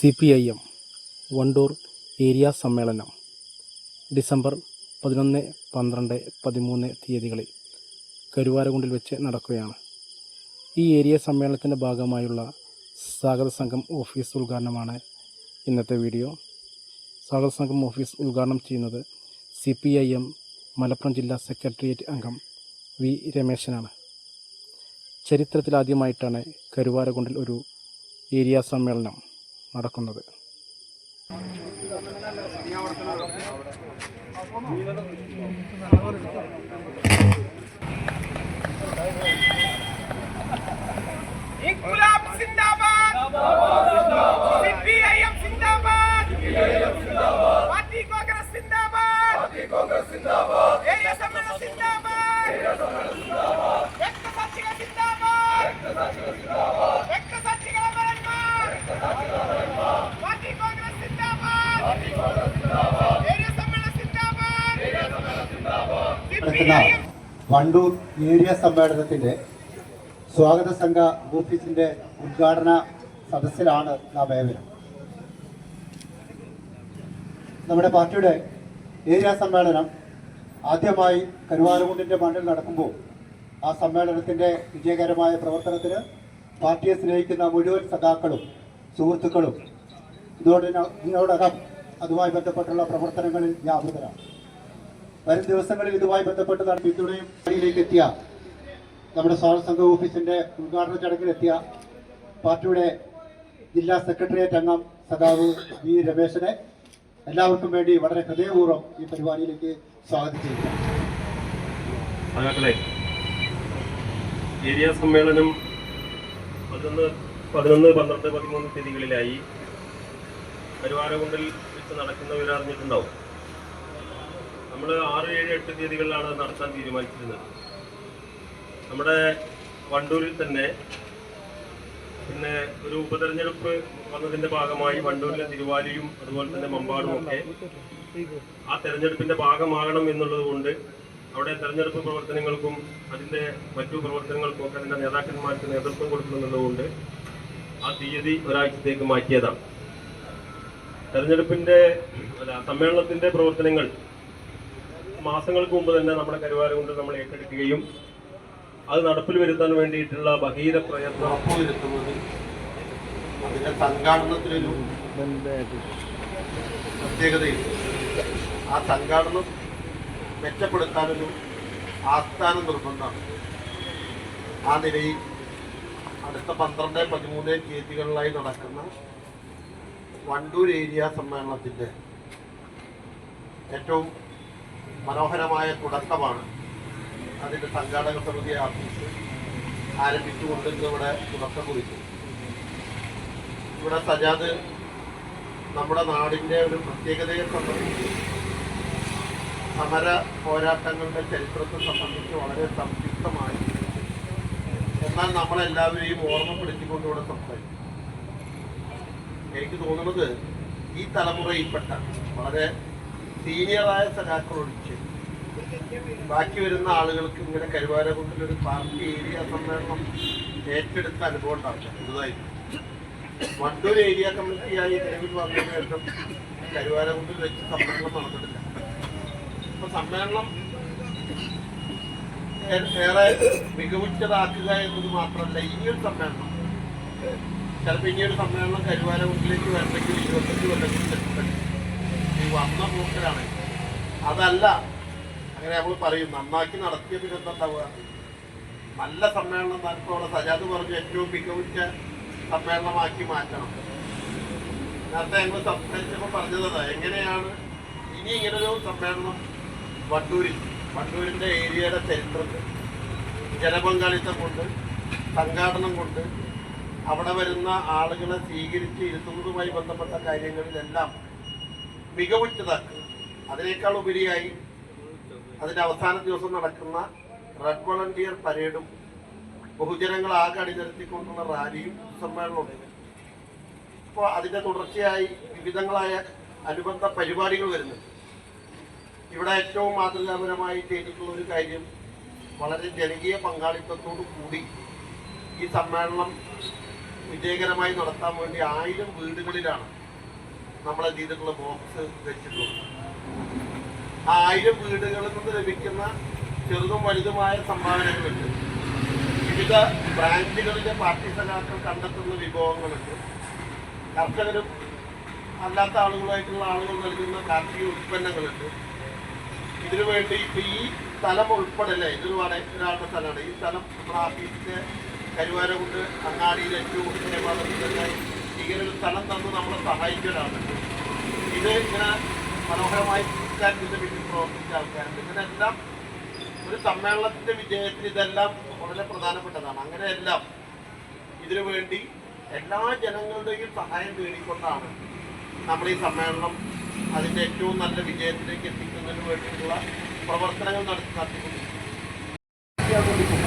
C P I M Wandoor area സമ്മേളനം December പതിനൊന്ന് പന്ത്രണ്ട് പതിമൂന്ന് തീയതികളിൽ കരുവാരകുണ്ടിൽ വെച്ച് നടക്കുകയാണ്. ഈ ഏരിയ സമ്മേളനത്തിന്റെ ഭാഗമായുള്ള സ്വാഗത സംഘം ഓഫീസ് ഉദ്ഘാടനമാണ് ഇന്നത്തെ വീഡിയോ. സ്വാഗത സംഘം ഓഫീസ് ഉദ്ഘാടനം ചെയ്യുന്നത് C P I M Malappuram ജില്ലാ സെക്രട്ടേറിയറ്റ് അംഗം വി രമേശനാണ്. ചരിത്രത്തിലാദ്യമായിട്ടാണ് കരുവാരകുണ്ടിൽ ഒരു ഏരിയ സമ്മേളനം നടക്കുന്നത്. നടക്കുന്ന വണ്ടൂർ ഏരിയ സമ്മേളനത്തിന്റെ സ്വാഗത സംഘ ഓഫീസിന്റെ ഉദ്ഘാടന സദസ്സിലാണ് നാം ഏവരും. നമ്മുടെ പാർട്ടിയുടെ ഏരിയ സമ്മേളനം ആദ്യമായി കരുവാരകുണ്ടിന്റെ മണ്ണിൽ നടക്കുമ്പോൾ ആ സമ്മേളനത്തിന്റെ വിജയകരമായ പ്രവർത്തനത്തിന് പാർട്ടിയെ സ്നേഹിക്കുന്ന മുഴുവൻ സഖാക്കളും സുഹൃത്തുക്കളും ഇതിനോടകം അതുമായി ബന്ധപ്പെട്ടുള്ള പ്രവർത്തനങ്ങളിൽ വ്യാപൃതരാണ് വരും ദിവസങ്ങളിൽ ഇതുമായി ബന്ധപ്പെട്ട് നട- പിന്തുണയും പണിയിലേക്ക് എത്തിയ നമ്മുടെ സ്വാഗത സംഘ ഓഫീസിന്റെ ഉദ്ഘാടന ചടങ്ങിലെത്തിയ പാർട്ടിയുടെ ജില്ലാ സെക്രട്ടേറിയറ്റ് അംഗം സദാവ് വി രമേശനെ എല്ലാവർക്കും വേണ്ടി വളരെ ഹൃദയപൂർവം ഈ പരിപാടിയിലേക്ക് സ്വാഗതം ചെയ്യുന്നു. ഏരിയ സമ്മേളനം പതിനൊന്ന് പതിനൊന്ന് പന്ത്രണ്ട് പതിമൂന്ന് തീയതികളിലായി കരുവാരകുണ്ടിൽ വെച്ച് നടക്കുന്നവർ അറിഞ്ഞിട്ടുണ്ടാവും നമ്മൾ ആറ് ഏഴ് എട്ട് തീയതികളിലാണ് അത് നടത്താൻ തീരുമാനിച്ചിരുന്നത്. നമ്മുടെ വണ്ടൂരിൽ തന്നെ പിന്നെ ഒരു ഉപതെരഞ്ഞെടുപ്പ് വന്നതിന്റെ ഭാഗമായി വണ്ടൂരിലെ തിരുവാലിയും അതുപോലെ തന്നെ മമ്പാടും ഒക്കെ ആ തെരഞ്ഞെടുപ്പിന്റെ ഭാഗമാകണം എന്നുള്ളത് കൊണ്ട് അവിടെ തെരഞ്ഞെടുപ്പ് പ്രവർത്തനങ്ങൾക്കും അതിന്റെ മറ്റു പ്രവർത്തനങ്ങൾക്കും ഒക്കെ അതിന്റെ നേതാക്കന്മാർക്ക് നേതൃത്വം കൊടുക്കുന്നുള്ളതുകൊണ്ട് ആ തീയതി ഒരാഴ്ചത്തേക്ക് മാറ്റിയതാണ്. തെരഞ്ഞെടുപ്പിന്റെ അല്ല സമ്മേളനത്തിന്റെ പ്രവർത്തനങ്ങൾ മാസങ്ങൾക്ക് മുമ്പ് തന്നെ നമ്മുടെ കരുവാരകുണ്ട് നമ്മൾ ഏറ്റെടുക്കുകയും അത് നടപ്പിൽ വരുത്താൻ വേണ്ടിയിട്ടുള്ള ബഹീര പ്രയത്നം ഉറപ്പുവരുത്തുന്നത് അതിന്റെ സംഘാടനത്തിനൊരു പ്രത്യേകതയുണ്ട്. ആ സംഘാടനം മെച്ചപ്പെടുത്താനൊരു ആസ്ഥാന നിർബന്ധമാണ്. ആ നിലയിൽ അടുത്ത പന്ത്രണ്ട് പതിമൂന്ന് തീയതികളിലായി നടക്കുന്ന വണ്ടൂർ ഏരിയ സമ്മേളനത്തിന്റെ ഏറ്റവും മനോഹരമായ തുടക്കമാണ്. അതിന്റെ സംഘാടക സമിതി ആഫീസ് ആരംഭിച്ചുകൊണ്ട് ഇവിടെ തുടക്കം കുറിച്ചു. ഇവിടെ സജാദ് നമ്മുടെ നാടിന്റെ ഒരു പ്രത്യേകതയെ സംബന്ധിച്ച് സമര പോരാട്ടങ്ങളുടെ ചരിത്രത്തെ സംബന്ധിച്ച് വളരെ സംക്ഷിപ്തമായി എന്നാൽ നമ്മളെല്ലാവരെയും ഓർമ്മപ്പെടുത്തിക്കൊണ്ട് ഇവിടെ സംസാരിക്കും. എനിക്ക് തോന്നുന്നത് ഈ തലമുറയിൽപ്പെട്ട വളരെ സീനിയറായ സഖാക്കളൊഴിച്ച് ബാക്കി വരുന്ന ആളുകൾക്ക് ഇങ്ങനെ കരുവാരകുണ്ടിൽ ഒരു പാർട്ടി ഏരിയ സമ്മേളനം ഏറ്റെടുത്ത അനുഭവം ഉണ്ടാവില്ല. പുതുതായിട്ട്. വണ്ടൂർ ഏരിയ കമ്മിറ്റിയായി നിലവിൽ വന്നതിന് ശേഷം കരുവാരകുണ്ടിൽ വെച്ച് സമ്മേളനം നടന്നിട്ടില്ല. അപ്പൊ സമ്മേളനം ഏറെ മികവുറ്റതാക്കുക എന്നത് മാത്രമല്ല ഇനിയൊരു സമ്മേളനം. ചിലപ്പോൾ ഇനിയൊരു സമ്മേളനം കരുവാരകുണ്ടിലേക്ക് വരണമെങ്കിൽ ഇരുപത്തഞ്ച് കൊല്ലത്തിൽ ഈ വന്ന കൂട്ടരാണ് അതല്ല അങ്ങനെ നമ്മൾ പറയും നന്നാക്കി നടത്തിയ പിന്നെ നല്ല സമ്മേളനം നടത്തും അവിടെ സജാദ് പറഞ്ഞു ഏറ്റവും മികവുറ്റ സമ്മേളനമാക്കി മാറ്റണം. നേരത്തെ ഞങ്ങൾ സംസാരിച്ചപ്പോൾ പറഞ്ഞത് എങ്ങനെയാണ് ഇനി ഇങ്ങനൊരു സമ്മേളനം വണ്ടൂരിൽ വണ്ടൂരിന്റെ ഏരിയയുടെ ചരിത്രത്തിൽ. ജനപങ്കാളിത്തം കൊണ്ട് സംഘാടനം കൊണ്ട് അവിടെ വരുന്ന ആളുകളെ സ്വീകരിച്ച് ഇരുത്തുന്നതുമായി ബന്ധപ്പെട്ട കാര്യങ്ങളിലെല്ലാം മികവുറ്റതാക്കുക. അതിനേക്കാൾ ഉപരിയായി അതിന്റെ അവസാന ദിവസം നടക്കുന്ന റെഡ് വളണ്ടിയർ പരേഡും ബഹുജനങ്ങൾ ആകെ അണിനിരത്തിക്കൊണ്ടുള്ള റാലിയും സമ്മേളനവും ഇപ്പോൾ അതിന്റെ തുടർച്ചയായി വിവിധങ്ങളായ അനുബന്ധ പരിപാടികൾ വരുന്നുണ്ട്. ഇവിടെ ഏറ്റവും മാതൃകാപരമായി ചെയ്തിട്ടുള്ള ഒരു കാര്യം വളരെ ജനകീയ പങ്കാളിത്തത്തോടു കൂടി ഈ സമ്മേളനം വിജയകരമായി നടത്താൻ വേണ്ടി ആയിരം വീടുകളിലാണ് നമ്മളെ ചെയ്തിട്ടുള്ള ബോക്സ് വെച്ചിട്ടുള്ളത് ആ ആയിരം വീടുകളിൽ നിന്ന് ലഭിക്കുന്ന ചെറുതും വലുതുമായ സംഭാവനകളുണ്ട്. വിവിധ ബ്രാൻഡുകളിലെ പാർട്ടി സഖാക്കൾ കണ്ടെത്തുന്ന വിഭവങ്ങളുണ്ട്. കർഷകരും അല്ലാത്ത ആളുകളായിട്ടുള്ള ആളുകൾ നൽകുന്ന കാർഷിക ഉൽപ്പന്നങ്ങളുണ്ട്. ഇതിനു വേണ്ടി ഇപ്പൊ ഈ സ്ഥലം ഉൾപ്പെടല്ലേ? ഇതൊരു ഒരാളുടെ സ്ഥലമാണ്. ഈ സ്ഥലം നമ്മുടെ ആഫീസിന്റെ കരുവാരകുണ്ട് അങ്ങാടിയിൽ ഏറ്റവും കൂടുതൽ ഭാഗത്ത് തന്നെ ഇങ്ങനെ ഒരു സ്ഥലം തന്ന് നമ്മളെ ഒരാളുണ്ട് ഇത് ഇങ്ങനെ മനോഹരമായി ഇതിന്റെ പിന്നിൽ പ്രവർത്തിച്ച ആൾക്കാരുണ്ട്. ഇതിനെല്ലാം ഒരു സമ്മേളനത്തിന്റെ വിജയത്തിന് ഇതെല്ലാം വളരെ പ്രധാനപ്പെട്ടതാണ്. അങ്ങനെയെല്ലാം ഇതിനു വേണ്ടി എല്ലാ ജനങ്ങളുടെയും സഹായം തേടിക്കൊണ്ടാണ് നമ്മൾ ഈ സമ്മേളനം അതിന്റെ ഏറ്റവും നല്ല വിജയത്തിലേക്ക് എത്തിക്കുന്നതിന് വേണ്ടിയിട്ടുള്ള പ്രവർത്തനങ്ങൾ നടത്തി നടത്തിക്കൊണ്ടിരിക്കുന്നത്.